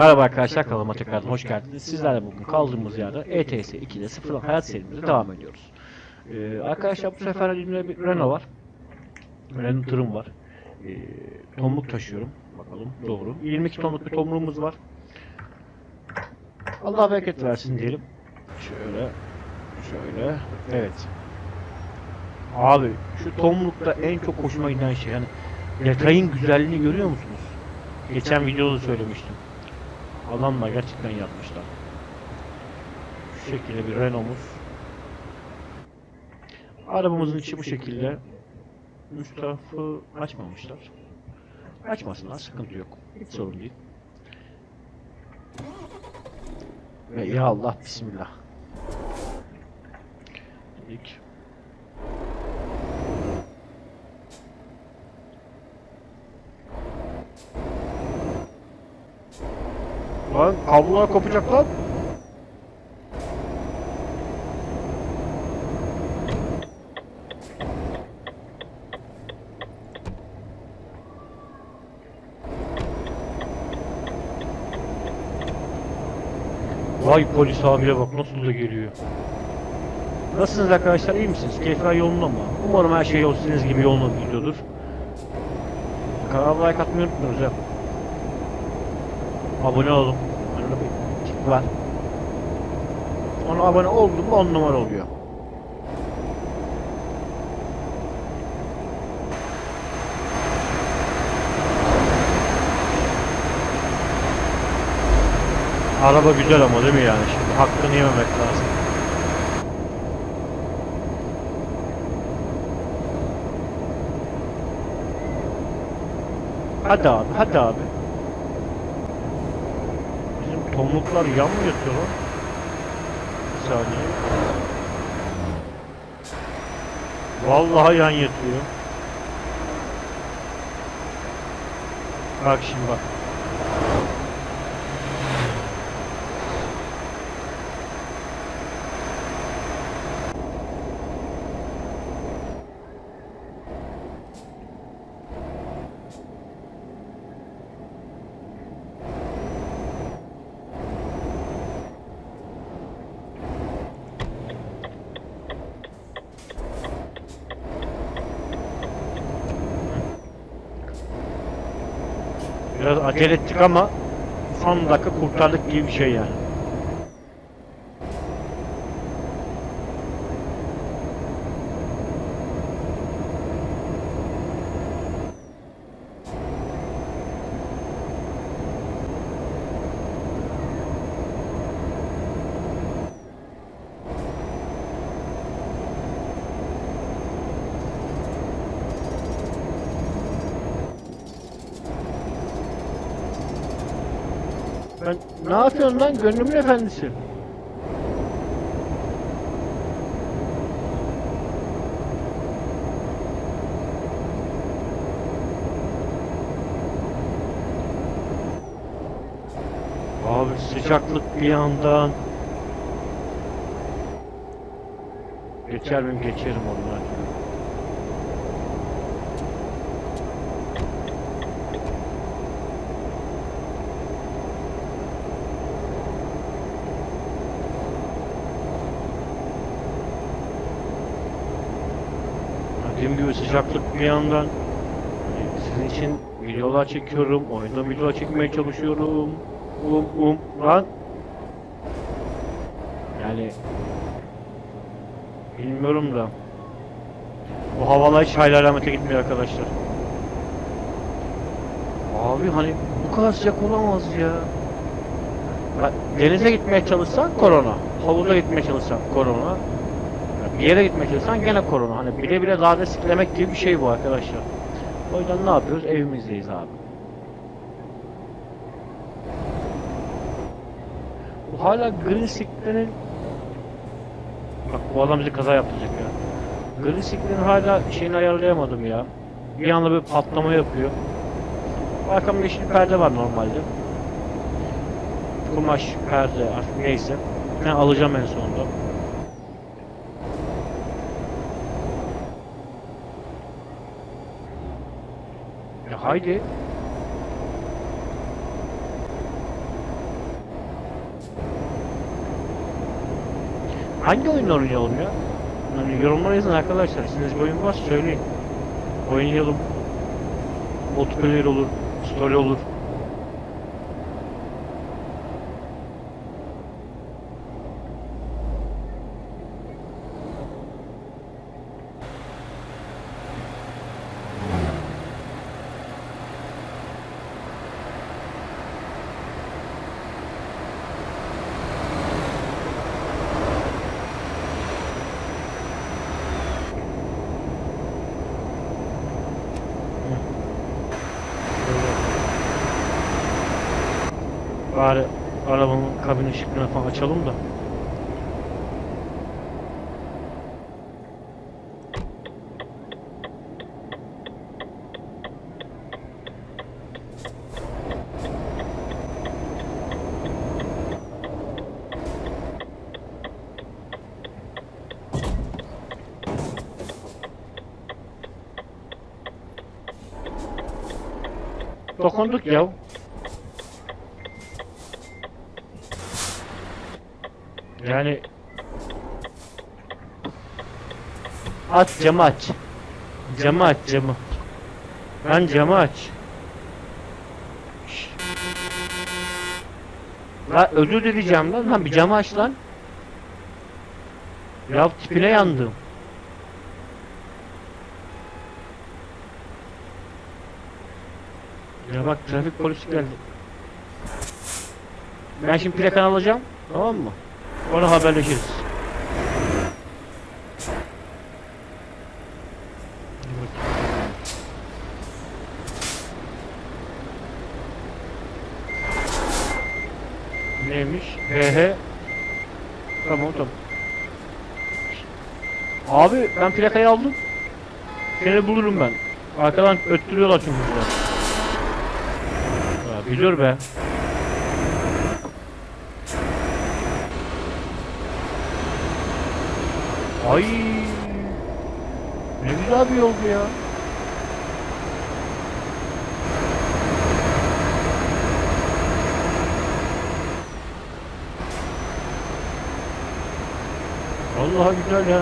Merhaba arkadaşlar kanalıma tekrardan hoş geldiniz. Sizlerle bugün kaldığımız yerde ETS 2'de sıfırdan hayat serimize devam ediyoruz. Ee, arkadaşlar bu sefer elimde bir Renault var. Renault tırım var. Ee, tomruk taşıyorum. Bakalım doğru. 22 tonluk bir tomruğumuz var. Allah bereket versin diyelim. Şöyle. Şöyle. Evet. Abi şu tomrukta en çok hoşuma giden şey yani detayın güzelliğini görüyor musunuz? Geçen videoda da söylemiştim. Adamlar gerçekten yapmışlar. Şu şekilde bir Renault'umuz. Arabamızın içi bu şekilde. Üst açmamışlar. Açmasınlar sıkıntı yok. Hiç sorun değil. Ve ya Allah bismillah. Dedik. Lan kablolar kopacak lan. Vay polis abiye bak nasıl da geliyor. Nasılsınız arkadaşlar iyi misiniz? Keyifler yolunda mı? Umarım her şey yol gibi yolunda gidiyordur. Kanala like atmayı unutmuyoruz ya. Abone olun. Arada bir tık var. Ona abone oldum mu 10 numara oluyor. Araba güzel ama değil mi yani şimdi hakkını yememek lazım. Hadi abi, hadi abi. Tomruklar yan mı yatıyor lan? Bir saniye. Vallahi yan yatıyor. Bak şimdi bak. Biraz acele ettik ama son dakika kurtardık gibi bir şey yani. Ben ne yapıyorsun lan gönlümün efendisi? Abi sıcaklık bir yandan. Geçer miyim geçerim onlar. Dediğim gibi sıcaklık bir yandan sizin için videolar çekiyorum, oyunda videolar çekmeye çalışıyorum. Um um lan. Yani bilmiyorum da bu havalar hiç hayli alamete gitmiyor arkadaşlar. Abi hani bu kadar sıcak olamaz ya. Denize gitmeye çalışsan korona. Havuza gitmeye çalışsan korona. Bir yere gitmeye çalışsan gene korona. Hani bile bile daha desteklemek gibi bir şey bu arkadaşlar. O yüzden ne yapıyoruz? Evimizdeyiz abi. Bu hala Green Stick'lerin Bak bu adam bizi kaza yaptıracak ya. Green Stick'lerin hala şeyini ayarlayamadım ya. Bir anda bir patlama yapıyor. Arkamda yeşil perde var normalde. Kumaş, perde artık neyse. Ben alacağım en sonunda. haydi. Hangi oyunlar oynayalım ya? Yani yorumlara yazın arkadaşlar. Siziniz bir oyun varsa söyleyin. Oynayalım. Multiplayer olur, story olur. Bari arabanın kabin ışıklarını falan açalım da. Dokunduk ya. Yani aç camı aç. Camı aç camı. Lan camı aç. Lan özür dileyeceğim lan. Lan bir camı aç lan. Ya tipine yandım. Ya bak trafik polisi geldi. Ben şimdi plakanı alacağım. Tamam mı? Onu haberleşiriz. Neymiş? He. Tamam tamam. Abi ben plakayı aldım. Seni bulurum ben. Arkadan öttürüyorlar çünkü biliyor be. Ay. Ne güzel bir yol bu ya. Vallahi güzel ya.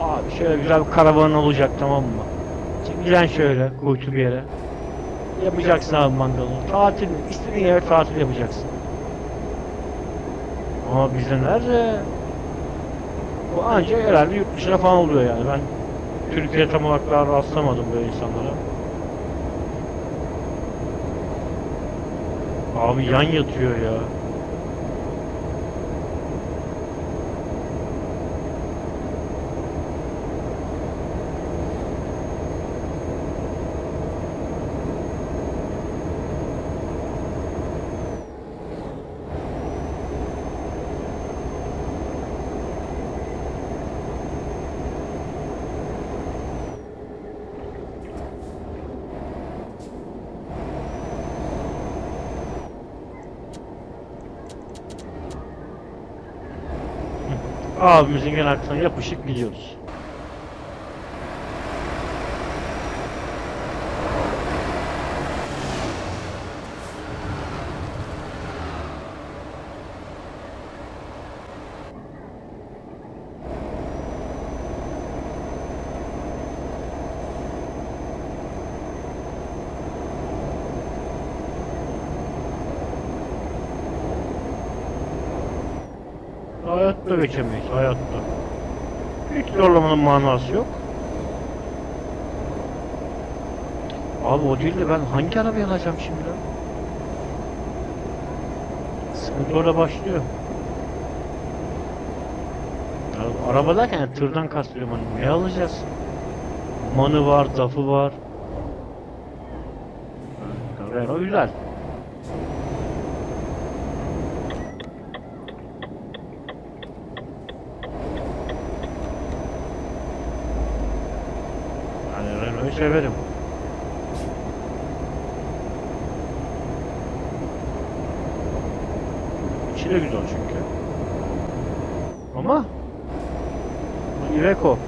Abi şöyle güzel bir karavan olacak tamam mı? Çekeceksin şöyle kuytu bir yere. Yapacaksın abi mangalını. Tatil, istediğin yere tatil yapacaksın. Ama bizde nerede? Bu ancak herhalde yurt dışına falan oluyor yani. Ben Türkiye'de tam olarak daha rastlamadım böyle insanlara. Abi yan yatıyor ya. Abimizin gene arkasına yapışık gidiyoruz. Hayatta geçemeyiz, hayatta. Hiç zorlamanın manası yok. Abi o değil de ben hangi arabayı alacağım şimdi? Sıkıntı orada başlıyor. Ya, araba derken yani tırdan kastediyorum hani ne alacağız? Manı var, dafı var. Renault güzel. Yani Renault'u severim. İçi de güzel çünkü. Ama bu Iveco.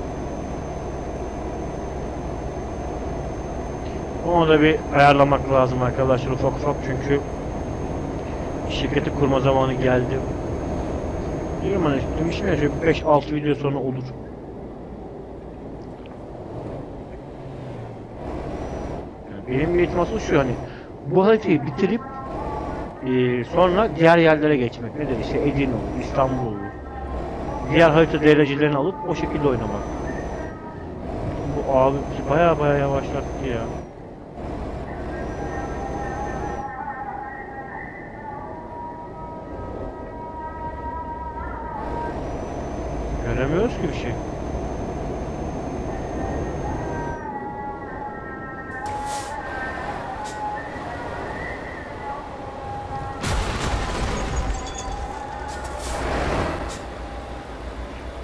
Onu da bir ayarlamak lazım arkadaşlar ufak ufak çünkü şirketi kurma zamanı geldi. Diyorum hani demiştim ya şöyle 5-6 video sonra olur. Benim asıl şu hani bu haritayı bitirip eee, sonra diğer yerlere geçmek. Nedir işte Edirne olur, İstanbul olur. Diğer harita derecelerini alıp o şekilde oynamak. Bu abi baya baya yavaşlattı ya. Göremiyoruz ki bir şey.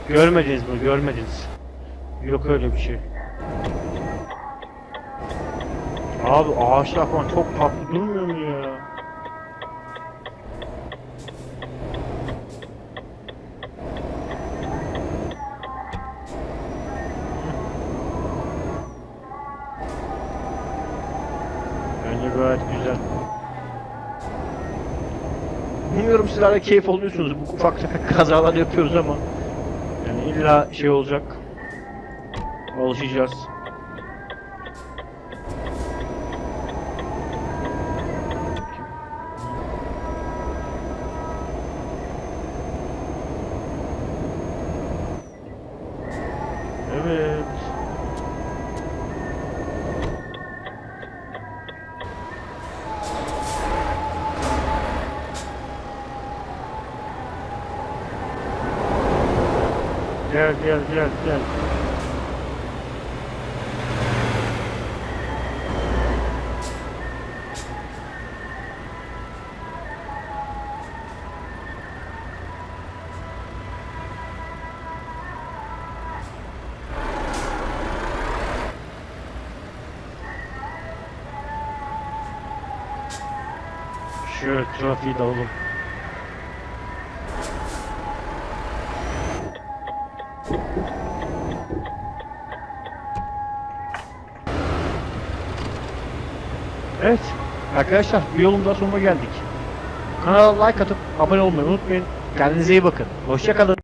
Görmediniz mi? Görmediniz. Yok öyle bir şey. Abi ağaçlar falan çok tatlı durmuyor mu ya? Bence gayet güzel. Bilmiyorum sizler keyif alıyorsunuz. Bu ufak tefek kazalar yapıyoruz ama illa şey olacak. Alışacağız. Evet. Gel gel gel gel. Şöyle trafiği de alalım. Evet. Arkadaşlar bir yolun daha sonuna geldik. Kanala like atıp abone olmayı unutmayın. Kendinize iyi bakın. Hoşçakalın.